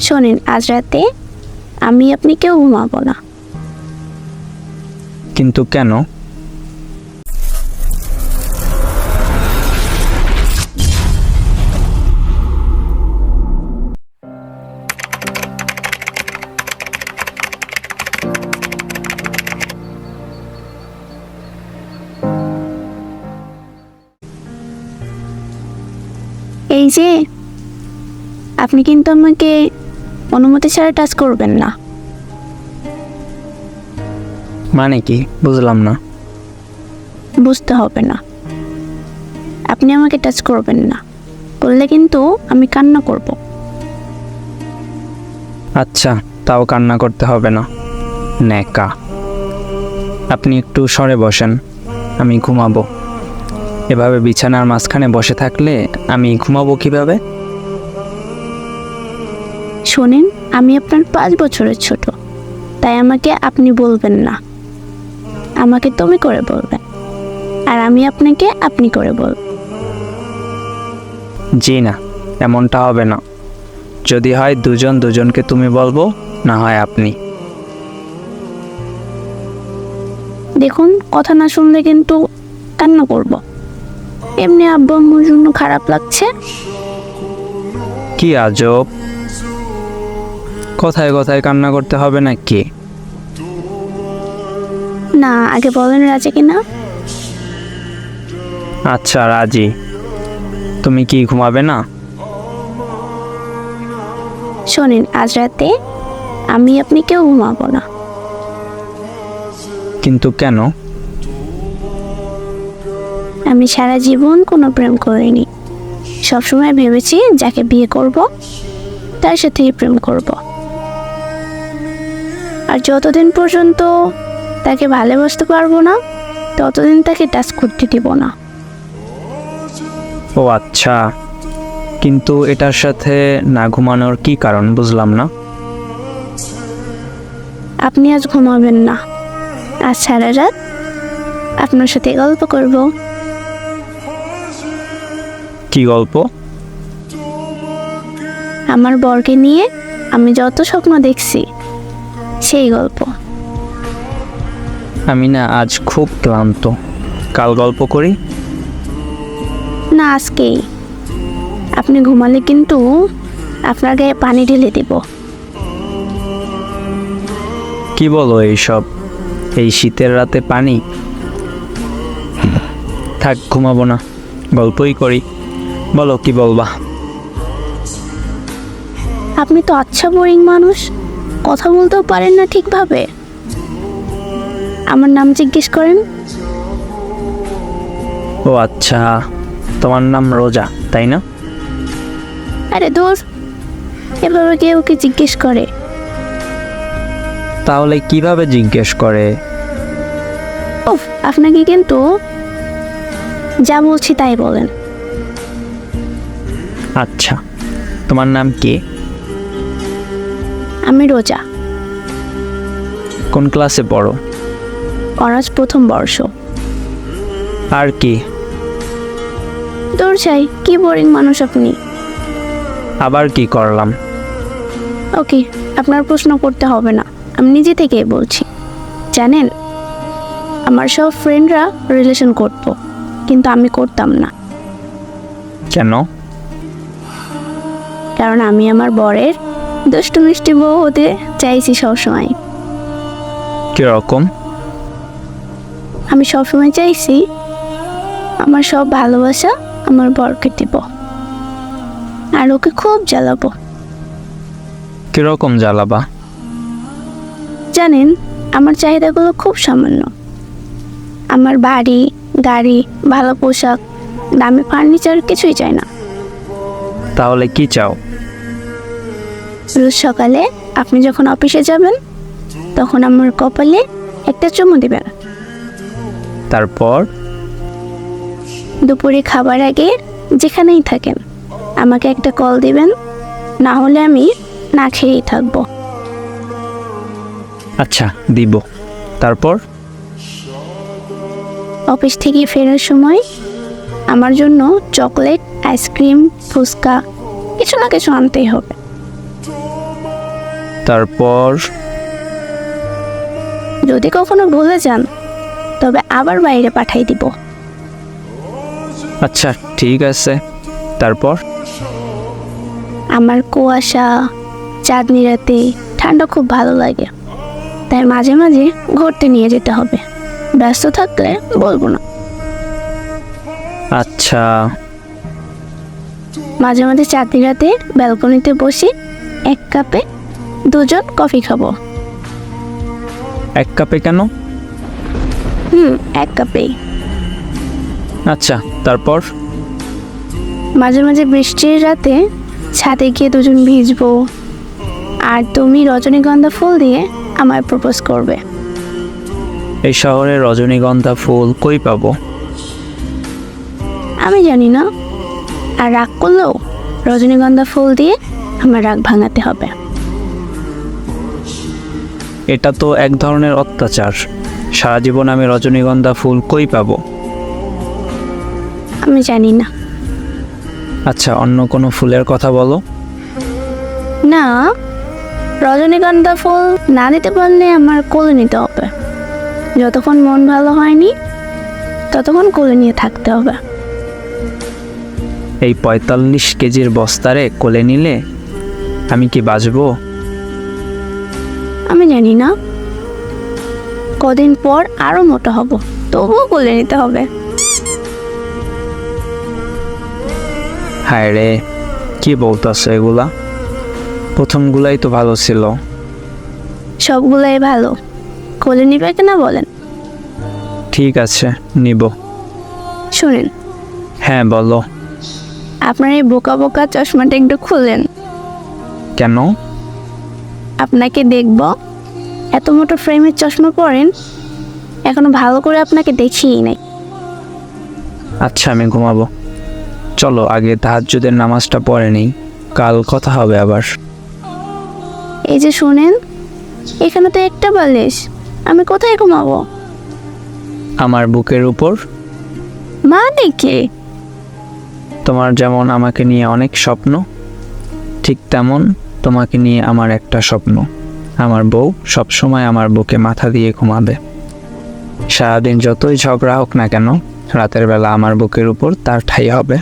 শোনেন আজ রাতে আমি আপনি কেউ ঘুমাবো না। কিন্তু কেন? এই যে আপনি কিন্তু আমাকে অনুমতি ছাড়া টাচ করবেন না। মানে কি? বুঝলাম না। বুঝতে হবে না। আপনি আমাকে টাচ করবেন না। করলে কিন্তু আমি কান্না করব। আচ্ছা তাও কান্না করতে হবে না। ন্যাকা। আপনি একটু সরে বসেন। আমি ঘুমাবো। এভাবে বিছানার মাঝখানে বসে থাকলে আমি ঘুমাবো কীভাবে? শোনেন আমি আপনার পাঁচ বছরের ছোট। তাই আমাকে আপনি বলবেন না। আমাকে তুমি করে বলবেন। আর আমি আপনাকে আপনি করে বলব। জি না এমনটা হবে না। যদি হয় দুজন দুজনকে তুমি বলব না হয় আপনি। দেখুন কথা না শুনলে কিন্তু কান্না করব। এমনি আব্বু আম্মুর জন্য খারাপ লাগছে। কি আজব। কথায় কথায় কান্না করতে হবে নাকি? না আগে বলেন রাজা কিনা। আচ্ছা রাজি। তুমি কি ঘুমাবে না? শোনেন আজ রাতে আমি আপনি কেউ ঘুমাবো না। কিন্তু কেন? আমি সারা জীবন কোনো প্রেম করিনি। সবসময় ভেবেছি যাকে বিয়ে করব তার সাথেই প্রেম করব। আর যতদিন পর্যন্ত তাকে ভালোবাসতে পারব না ততদিন তাকে টাচ করতে দিব না। ও আচ্ছা কিন্তু এটার সাথে না ঘুমানোর কি কারণ বুঝলাম না। আপনি আজ ঘুমাবেন না। আজ সারা রাত আপনার সাথে গল্প করব। কি গল্প? আমার বরকে নিয়ে আমি যত স্বপ্ন দেখছি সেই গল্প। আমি না আজ খুব ক্লান্ত। কাল গল্প করি? না আজকেই। আপনি ঘুমালে কিন্তু আপনার গায়ে পানি ঢেলে দেব। কি বলো এইসব? এই শীতের রাতে পানি? থাক ঘুমাবো না। গল্পই করি। বলো কি বলবা? আপনি তো আচ্ছা বোরিং মানুষ। কথা বলতেও পারেন না ঠিকভাবে। আমার নাম জিজ্ঞেস করেন। ও আচ্ছা তোমার নাম রোজা তাই না? আরে দোষ এভাবে কেউ কি জিজ্ঞেস করে? তাহলে কীভাবে জিজ্ঞেস করে? উফ আপনাকে কিন্তু যা বলছি তাই বলেন। আচ্ছা তোমার নাম কি? আমি রোজা। কোন ক্লাসে পড়ো? অনার্স প্রথম বর্ষ। আর কি? দূর চাই কি বোরিং মানুষ আপনি। আবার কি করলাম? ওকে আপনার প্রশ্ন করতে হবে না। আমি নিজে থেকেই বলছি। জানেন আমার সব ফ্রেন্ডরা রিলেশন করতো কিন্তু আমি করতাম না। কেন? কারণ আমি আমার বরের দুষ্টু মিষ্টি বউ হতে চাইছি সবসময়। কীরকম? আমি সবসময় চাইছি আমার সব ভালোবাসা আমার বরকে দিব। আর ওকে খুব জ্বালাবো। কীরকম জ্বালাবা? জানেন আমার চাহিদাগুলো খুব সামান্য। আমার বাড়ি গাড়ি ভালো পোশাক দামি ফার্নিচার কিছুই চাই না। তাহলে কি চাও? রোজ সকালে আপনি যখন অফিসে যাবেন তখন আমার কপালে একটা চুমু দেবেন। তারপর? দুপুরে খাবার আগে যেখানেই থাকেন আমাকে একটা কল দিবেন না হলে আমি না খেয়েই থাকব। আচ্ছা দিব। তারপর? অফিস থেকে ফেরার সময় আমার জন্য চকলেট আইসক্রিম ফুচকা কিছু না কিছু আনতেই হবে। তারপর? যদি কখনো ভুলে যান তবে আবার বাইরে পাঠাই দিব। আচ্ছা ঠিক আছে। তারপর? আমার কুয়াশা চাঁদনি রাতে ঠান্ডা খুব ভালো লাগে। তাই মাঝে মাঝে ঘুরতে নিয়ে যেতে হবে। ব্যস্ত থাকলে বলব না। আচ্ছা। মাঝে মাঝে চাঁদনি রাতে ব্যালকনিতে বসে এক কাপে দুজন কফি খাব। এক কাপে কেন? হুম এক কাপেই। আচ্ছা তারপর? মাঝে মাঝে বৃষ্টির রাতে ছাদে গিয়ে দুজন ভিজবো। আর তুমি রজনীগন্ধা ফুল দিয়ে আমায় প্রপোজ করবে। এই শহরে রজনীগন্ধা ফুল কই পাবো? আমি জানি না। আর রাগ করলেও রজনীগন্ধা ফুল দিয়ে আমার রাগ ভাঙাতে হবে। এটা তো এক ধরনের অত্যাচার। সারা জীবন আমি রজনীগন্ধা ফুল কই পাবো? আমি জানি না। আচ্ছা অন্য কোনো ফুলের কথা বলো। না রজনীগন্ধা ফুল না দিতে পারলে আমার কোলে নিতে হবে। যতক্ষণ মন ভালো হয়নি ততক্ষণ কোলে নিয়ে থাকতে হবে। এই পঁয়তাল্লিশ কেজির বস্তারে কোলে নিলে আমি কি বাঁচবো? আমি জানি না। কদিন পর আরও মোটা হব তবুও কোলে নিতে হবে। হায় রে কি বলতেছো এগুলা? প্রথমগুলাই তো ভালো ছিল। সবগুলাই ভালো। কোলে নিবে কিনা বলেন। ঠিক আছে নিব। শুনেন। হ্যাঁ বলো। আপনার এই বোকা বোকা চশমাটা একটু খুলেন। কেন? আপনাকে দেখব। এত মোটো ফ্রেমের চশমা পরেন এখনও ভালো করে আপনাকে দেখিই নাই। আচ্ছা আমি ঘুমাবো। চলো আগে তাহাজ্জুদের নামাজটা পড়ে নেই। কাল কথা হবে আবার। এই যে শুনেন এখানে তো একটা বালিশ আমি কোথায় ঘুমাবো? আমার বুকের উপর? মানে কে? তোমার যেমন আমাকে নিয়ে অনেক স্বপ্ন ঠিক তেমন তোমাকে নিয়ে আমার একটা স্বপ্ন। আমার বউ সবসময় আমার বুকে মাথা দিয়ে ঘুমাবে। সারাদিন যতই ঝগড়া হোক না কেন, রাতের বেলা আমার বুকের উপর তার ঠাই হবে।